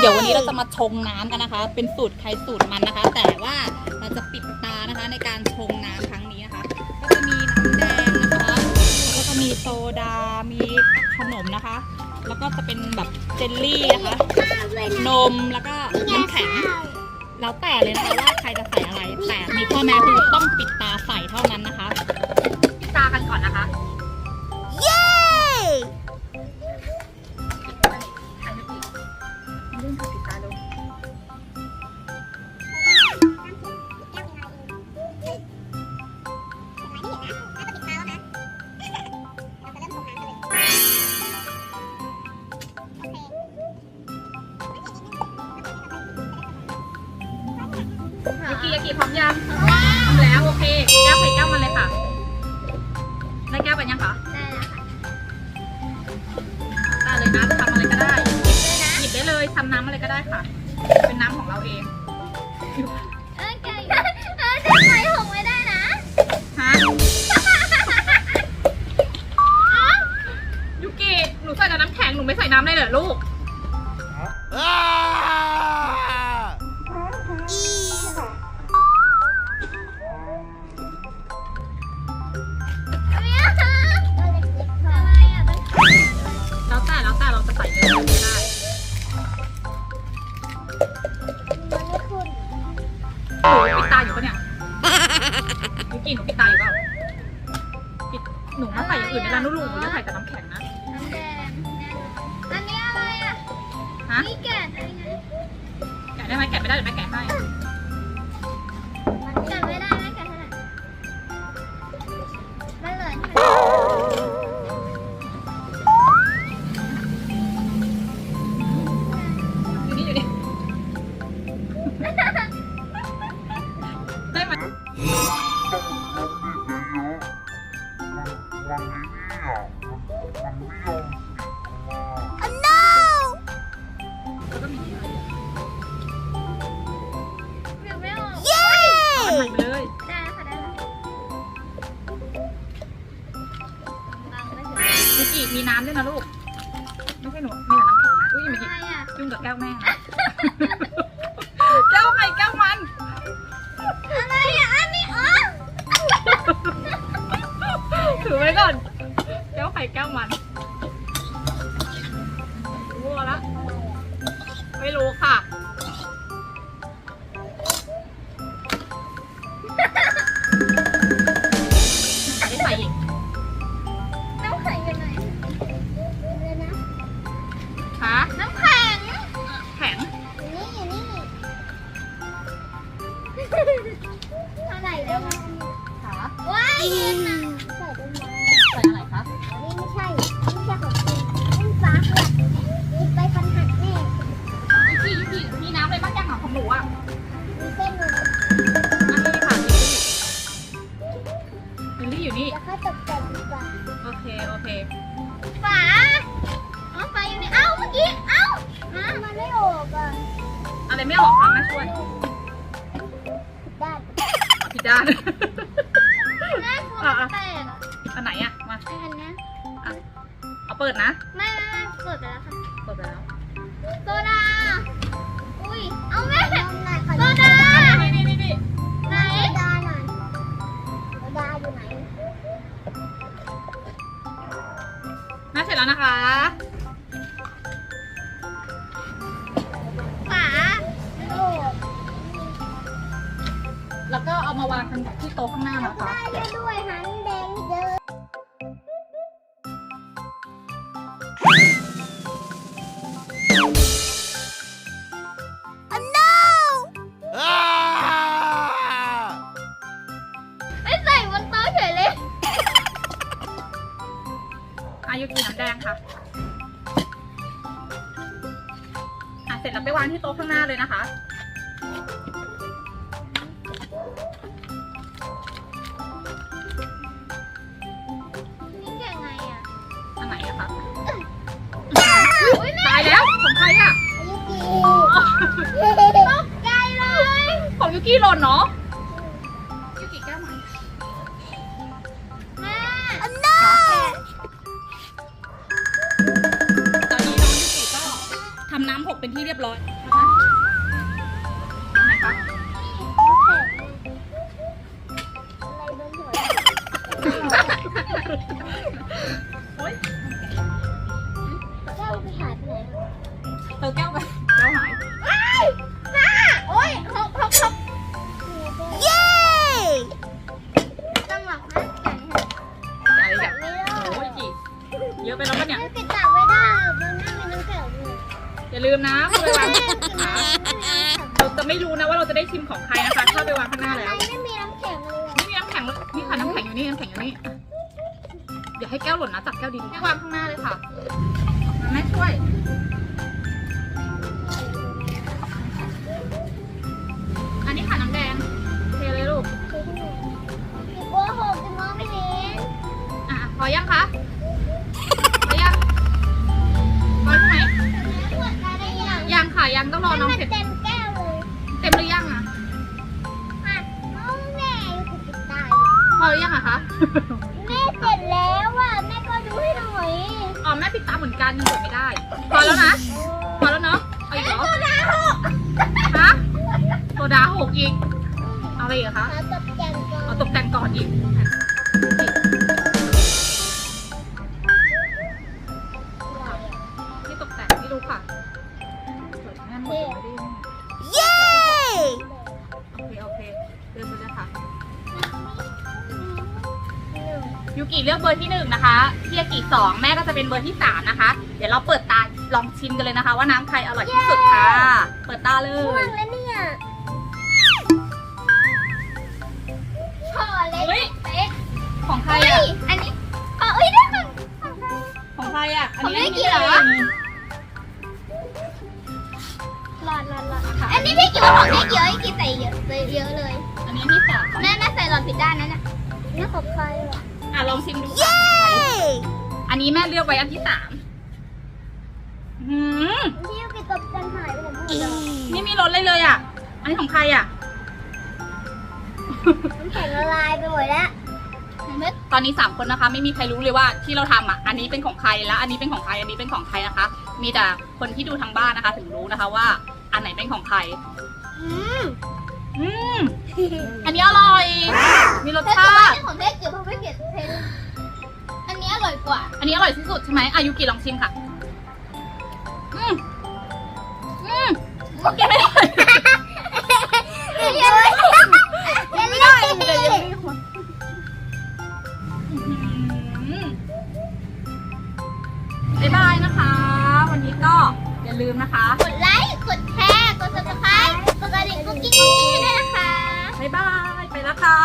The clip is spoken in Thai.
เดี๋ยววันนี้เราจะมาชงน้ำกันนะคะ เป็นสูตรใครสูตรมันนะคะ แต่ว่าเราจะปิดตานะคะในการชงน้ำครั้งนี้นะคะ ก็จะมีน้ำแดงนะคะแล้วก็จะมีโซดา มีขนมนะคะ แล้วก็จะเป็นแบบเจลลี่นะคะ นมแล้วก็น้ำแข็ง แล้วแต่เลยนะคะว่าใครจะใส่อะไร แต่มีข้อแม้คือต้องปิดตาใส่เท่านั้นนะคะ ปิดตากันก่อนนะคะ กิยากิพร้อมยังพร้อมแล้วโอเคแก้วใส่แก้วมันเลยค่ะได้แก้วเป็นยังคะได้เลยนะทำอะไรก็ได้หยิบได้เลยทำน้ำอะไรก็ได้ค่ะ เป็นน้ำของเราเองเออไก่เออจะใส่หงไม่ได้นะฮะยูกิหนูใส่แต่น้ำแข็งหนูไม่ใส่น้ำเลยเหรอลูก หนูมาใส่อย่างอื่นได้แล้วนะลูกหนูจะใส่แต่น้ำแข็งนะอันนี้อะไรอะฮะ นี่แกะอะไรไงแกะได้ไหมแกะไม่ได้เดี๋ยวแม่แกะให้ อะไร ออกอะอะไรไม่ออกคะแม่ช่วยด้านเอาผิดด้าน แม่กลัวมันแตกอะอันไหนอะมาไอ้อันเนี้ยเอาเปิดนะ ไม่ไม่ไม่เปิดไปแล้วค่ะามาวางที่โต๊ะข้างหน้านะคะ ได้แล้วด้วยหันแดงนี่เด้อไม่ใส่บนโต๊ะเฉยเลย อายุกินน้ำแดงค่ะอะ เสร็จแล้วไปวางที่โต๊ะข้างหน้าเลยนะคะ ขอ ได้ชิมของใครนะคะถ้าไปวางข้างหน้าแล้วไม่มีน้ำแข็งเลยนี่มีน้ำแข็งเลยนี่ค่ะน้ำแข็งอยู่นี่น้ำแข็งอยู่นี่อย่าให้แก้วหล่นนะจับแก้วดีแม่วางข้างหน้าเลยค่ะมาแม่ช่วยอันนี้ค่ะน้ำ พอหรือยังอะคะแม่เสร็จแล้วอะแม่ก็ดูให้หน่อยอ๋อแม่ปิดตาเหมือนกันยังเปิดไม่ได้ พอแล้วนะ พอแล้วเนาะเอาอีกเหรอตัวน้ำหกฮะโซดาหกอีก เอาอะไรอีกอะคะขอตบแต่งก่อนเอาตกแต่งก่อนอีก ยูกิเลือกเบอร์ที่หนึ่งนะคะพี่ยากิสองแม่ก็จะเป็นเบอร์ที่สามนะคะ เดี๋ยวเราเปิดตาลองชิมกันเลยนะคะ ว่าน้ำใครอร่อยที่สุดค่ะ เปิดตาเลม่วยงแล้วเนี่ยพอเลยเฮ้ยเป๊ะของใครเฮ้อะยอันนี้อ๋อเอ้ยได้ของของใคร ของใครอะอันของนี้พี่กิเหรออันนี้หลอดหลอดหลอดอันนี้พี่กิวของพี่กิวไอ้กิวใส่เยอะใส่เยอะเลย อันนี้ที่สามแม่แม่ใส่หลอดผิดด้านนั้นน่ะนี่ของใครอะอ่ะลองชิมดูค่ะของใครอันนี้แม่เลือกไว้อันที่สามหืมที่ยูกิตบกันหายไปหมดเลยไม่มีรสเลยเลยอะ อันนี้ของใครอะน้ำแข็งละลายไปหมดแล้วเห็นไหมตอนนี้สามคนนะคะ ไม่มีใครรู้เลยว่าที่เราทำอะอันนี้เป็นของใครแล้ว อันนี้เป็นของใครอันนี้เป็นของใครนะคะ มีแต่คนที่ดูทางบ้านนะคะ ถึงรู้นะคะว่า อันไหนเป็นของใครอืมอืมอันนี้อร่อย มีรสแต่ชาว่าติเป็นของพี่กิวเพราะพี่กิ อันนี้อร่อยที่สุดใช่ไหมอายุกี่ลองชิมค่ะ อืมอืมกินไม่ได้เยอะยังไม่ได้เลยอืมบ๊ายบายนะคะ วันนี้ก็อย่าลืมนะคะ กดไลค์ กดแชร์ กด subscribe กดกระดิ่งกุ๊กกิ๊กกุ๊กกิ๊กให้ด้วยนะคะ บ๊ายบาย ไปแล้วค่ะ